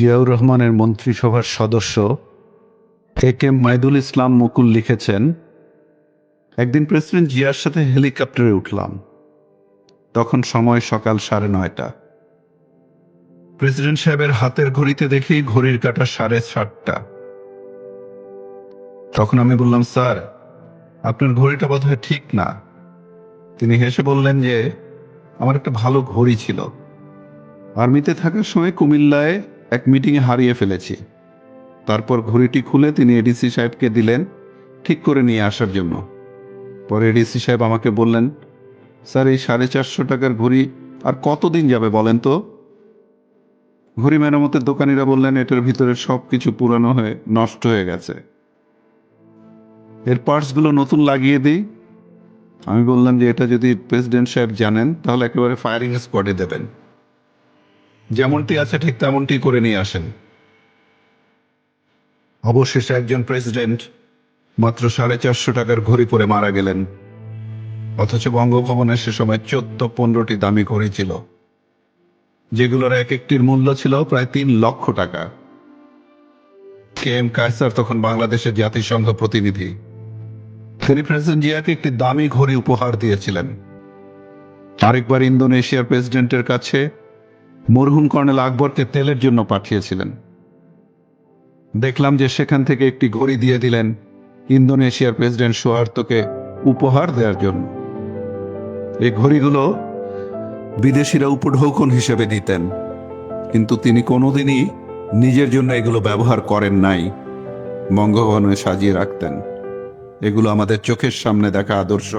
জিয়াউর রহমানের মন্ত্রিসভার সদস্য এ কে মাইদুল ইসলাম মুকুল লিখেছেন, একদিন প্রেসিডেন্ট জিয়ার সাথে হেলিকপ্টারে উঠলাম। তখন সময় সকাল সাড়ে নয়টা। প্রেসিডেন্ট সাহেবের হাতের ঘড়িতে দেখি ঘড়ির কাটা সাড়ে সাতটা। তখন আমি বললাম, স্যার, আপনার ঘড়িটা বোধহয় ঠিক না। তিনি হেসে বললেন যে, আমার একটা ভালো ঘড়ি ছিল। আর্মিতে থাকার সময় কুমিল্লায় এক মিটিংয়ে হারিয়ে ফেলেছি। তারপর ঘড়িটি খুলে তিনি এডিসি সাহেবকে দিলেন, ঠিক করে নিয়ে আসার জন্য। পরে এডিসি সাহেব আমাকে বললেন, স্যার, এই সাড়ে চারশো টাকার ঘড়ি আর কতদিন যাবে বলেন তো? ঘড়ি মেরামতের দোকানিরা বললেন, এটার ভিতরে সব কিছু পুরানো হয়ে, নষ্ট হয়ে গেছে। এর পার্টসগুলো নতুন লাগিয়ে দিই। আমি বললাম যে, এটা যদি প্রেসিডেন্ট সাহেব জানেন, তাহলে একেবারে ফায়ারিং স্কোয়াডে দেবেন। যেমনটি আছে, ঠিক তেমনটি করে নিয়ে আসেন। অবশেষে একজন প্রেসিডেন্ট মাত্র সাড়ে চারশো টাকার ঘড়ি পরে মারা গেলেন। অথচ বঙ্গভবনে সে সময় চোদ্দ পনেরোটি দামি ঘড়ি ছিল। যেগুলোর এক একটির মূল্য ছিল প্রায় তিন লক্ষ টাকা। কে এম কায়সার তখন বাংলাদেশের জাতিসংঘ প্রতিনিধি। তিনি প্রেসিডেন্ট জিয়াকে একটি দামি ঘড়ি উপহার দিয়েছিলেন। আরেকবার ইন্দোনেশিয়ার প্রেসিডেন্টের কাছে মরহুম কর্নেল আকবরকে তেলের জন্য পাঠিয়েছিলেন। দেখলাম যে সেখান থেকে একটি ঘড়ি দিয়ে দিলেন ইন্দোনেশিয়ার প্রেসিডেন্ট সোহার্তকে উপহার দেওয়ার জন্য। এই ঘড়িগুলো বিদেশিরা উপঢৌকন হিসেবে দিতেন কিন্তু তিনি কোনোদিনই নিজের জন্য এগুলো ব্যবহার করেন নাই, বঙ্গভবনে সাজিয়ে রাখতেন। এগুলো আমাদের চোখের সামনে দেখা আদর্শ।